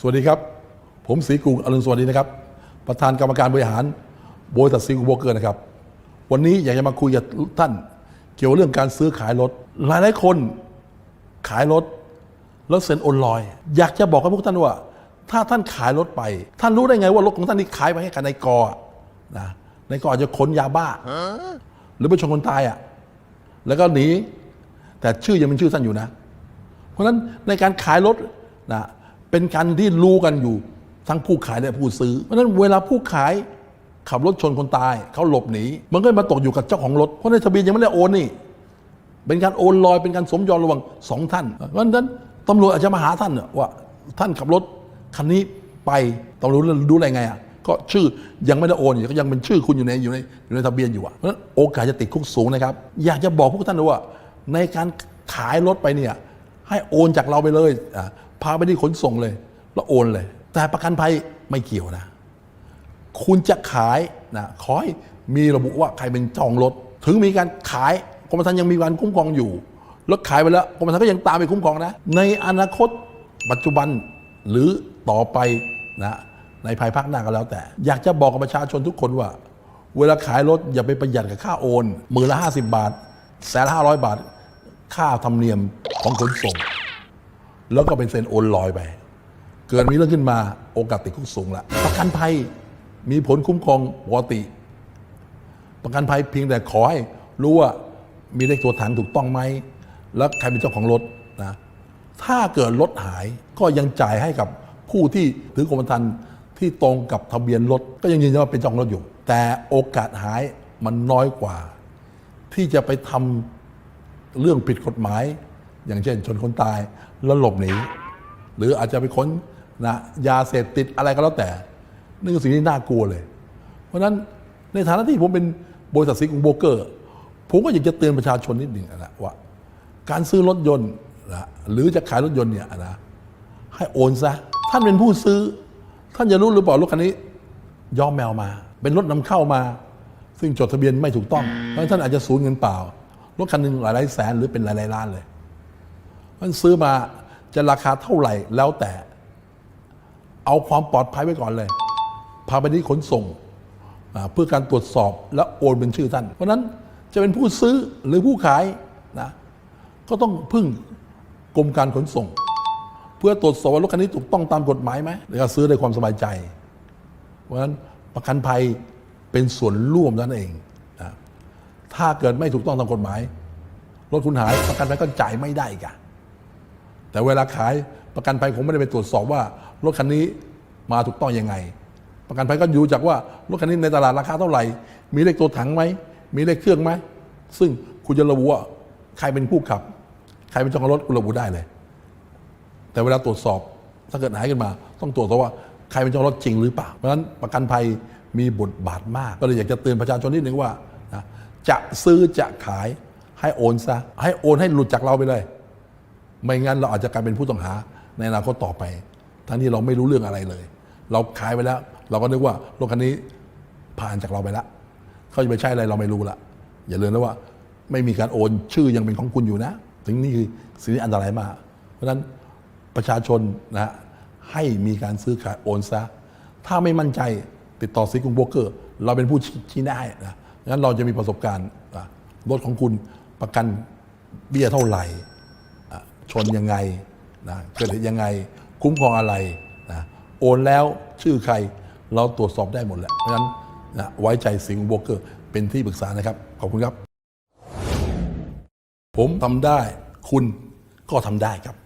สวัสดีครับ ผมศรีกรุงอรุณสวัสดีนะครับ ประธานกรรมการบริหารบริษัทซีกรุงโบรเกอร์นะครับ วันนี้อยากจะมาคุยกับท่าน เกี่ยวเรื่องการซื้อขายรถ หลายหลายคนขายรถแล้วเซ็นโอนลอย อยากจะบอกกับพวกท่านว่า ถ้าท่านขายรถไป ท่านรู้ได้ไงว่ารถของท่านที่ขายไปให้กับนายกอนะนายกออาจจะขนยาบ้า หรือไปชนคนตายอะแล้วก็หนีแต่ชื่อยังเป็นชื่อท่านอยู่นะ เพราะฉะนั้นในการขายรถนะ เป็นการที่รู้กันอยู่ทั้งผู้ขายและผู้ซื้อ เพราะฉะนั้นเวลาผู้ขายขับรถชนคนตายเขาหลบหนีมันก็มาตกอยู่กับเจ้าของรถเพราะในทะเบียนยังไม่ได้โอนนี่เป็นการโอนลอยเป็นการสมยอมระหว่างสองท่านเพราะฉะนั้นตำรวจอาจจะมาหาท่านว่าท่านขับรถคันนี้ไปตำรวจดูได้ไงอะก็ชื่อยังไม่ได้โอนอยู่ก็ยังเป็นชื่อคุณอยู่ในอยู่ในอยู่ในทะเบียนอยู่อะเพราะฉะนั้นโอกาสจะติดคุกสูงนะครับ อยากจะบอกพวกท่านว่า ในการขายรถไปเนี่ยให้โอนจากเราไปเลยอะ พาไปที่ขนส่งเลย แล้วโอนเลย แต่ประกันภัยไม่เกี่ยวนะ คุณจะขายนะขอให้มีระบุว่าใครเป็นจองรถ ถึงมีการขายกรมธรรม์ยังมีการคุ้มครองอยู่รถขายไปแล้วกรมธรรม์ก็ยังตามไปคุ้มครองนะ ในอนาคตปัจจุบันหรือต่อไปนะในภายภาคหน้าก็แล้วแต่ อยากจะบอกกับประชาชนทุกคนว่า เวลาขายรถอย่าไปประหยัดกับค่าโอนมือละ 50 บาทแสนละห้าร้อยบาท ค่าธรรมเนียมของขนส่ง แล้วก็เป็นเซ็นโอนลอยไป เกิดมีเรื่องขึ้นมาโอกาสติดคุกสูงละประกันภัยมีผลคุ้มครองปกติ ประกันภัยเพียงแต่ขอให้รู้ว่ามีเลขตัวถังถูกต้องไหม แล้วใครเป็นเจ้าของรถนะถ้าเกิดรถหายก็ยังจ่ายให้กับผู้ที่ถือกรมธรรม์ที่ตรงกับทะเบียนรถก็ยังยืนยันว่าเป็นเจ้าของรถอยู่ แต่โอกาสหายมันน้อยกว่า ที่จะไปทำเรื่องผิดกฎหมาย อย่างเช่น ชนคนตายแล้วหลบหนีหรืออาจจะไปค้นนะยาเสพติดอะไรก็แล้วแต่นี่คือสิ่งที่น่ากลัวเลย เพราะฉะนั้นในฐานะที่ผมเป็นบริษัทซิกรุงโบเกอร์ ผมก็อยากจะเตือนประชาชนนิดหนึ่งนะว่า การซื้อรถยนต์นะหรือจะขายรถยนต์เนี่ยนะให้โอนซะท่านเป็นผู้ซื้อ ท่านจะรู้หรือเปล่ารถคันนี้ย้อมแมวมา เป็นรถนำเข้ามา ซึ่งจดทะเบียนไม่ถูกต้องเพราะฉะนั้นท่านอาจจะสูญเงินเปล่า รถคันหนึ่งหลายหลายแสนหรือเป็นหลายหลายล้านเลย มันซื้อมาจะราคาเท่าไหร่แล้วแต่ เอาความปลอดภัยไว้ก่อนเลย พาไปที่ขนส่งเพื่อการตรวจสอบและโอนเป็นชื่อท่าน เพราะนั้นจะเป็นผู้ซื้อหรือผู้ขายนะก็ต้องพึ่งกรมการขนส่ง เพื่อตรวจสอบว่ารถคันนี้ถูกต้องตามกฎหมายไหมแล้วก็ซื้อด้วยความสบายใจ เพราะฉะนั้นประกันภัยเป็นส่วนร่วมนั่นเองนะถ้าเกิดไม่ถูกต้องตามกฎหมายรถคุณหายประกันภัยก็จ่ายไม่ได้กัน แต่เวลาขายประกันภัยผมไม่ได้ไปตรวจสอบว่ารถคันนี้มาถูกต้องยังไง ประกันภัยก็ดูจากว่ารถคันนี้ในตลาดราคาเท่าไหร่ มีเลขตัวถังไหม มีเลขเครื่องไหม ซึ่งคุณจะระบุว่าใครเป็นผู้ขับ ใครเป็นเจ้าของรถคุณระบุได้เลย แต่เวลาตรวจสอบถ้าเกิดหายขึ้นมา ต้องตรวจสอบว่าใครเป็นเจ้าของรถจริงหรือเปล่า เพราะฉะนั้นประกันภัยมีบทบาทมาก ก็เลยอยากจะเตือนประชาชนนิดนึงว่านะจะซื้อจะขายให้โอนซะ ให้โอนให้หลุดจากเราไปเลย ไม่งั้นเราอาจจะกลายเป็นผู้ต้องหาในอนาคตต่อไป ทั้งที่เราไม่รู้เรื่องอะไรเลย เราขายไปแล้ว เราก็นึกว่ารถคันนี้ผ่านจากเราไปแล้วเขาจะไปใช้อะไรเราไม่รู้ละอย่าลืมนะว่า ไม่มีการโอนชื่อยังเป็นของคุณอยู่นะ ถึงนี่คือสิ่งที่อันตรายมาก เพราะฉะนั้นประชาชนนะฮะให้มีการซื้อขายโอนซะ ถ้าไม่มั่นใจติดต่อซีกุงโบรกเกอร์ เราเป็นผู้ชี้แนะให้นะงั้นเราจะมีประสบการณ์รถของคุณประกันเบี้ยเท่าไหร่ ชนยังไงนะเกิดเหตุยังไง คุ้มครองอะไรนะโอนแล้วชื่อใครเราตรวจสอบได้หมดแหละเพราะฉะนั้นนะไว้ใจสิงห์โบรกเกอร์เป็นที่ปรึกษานะครับ ขอบคุณครับ ผมทำได้คุณก็ทำได้ครับ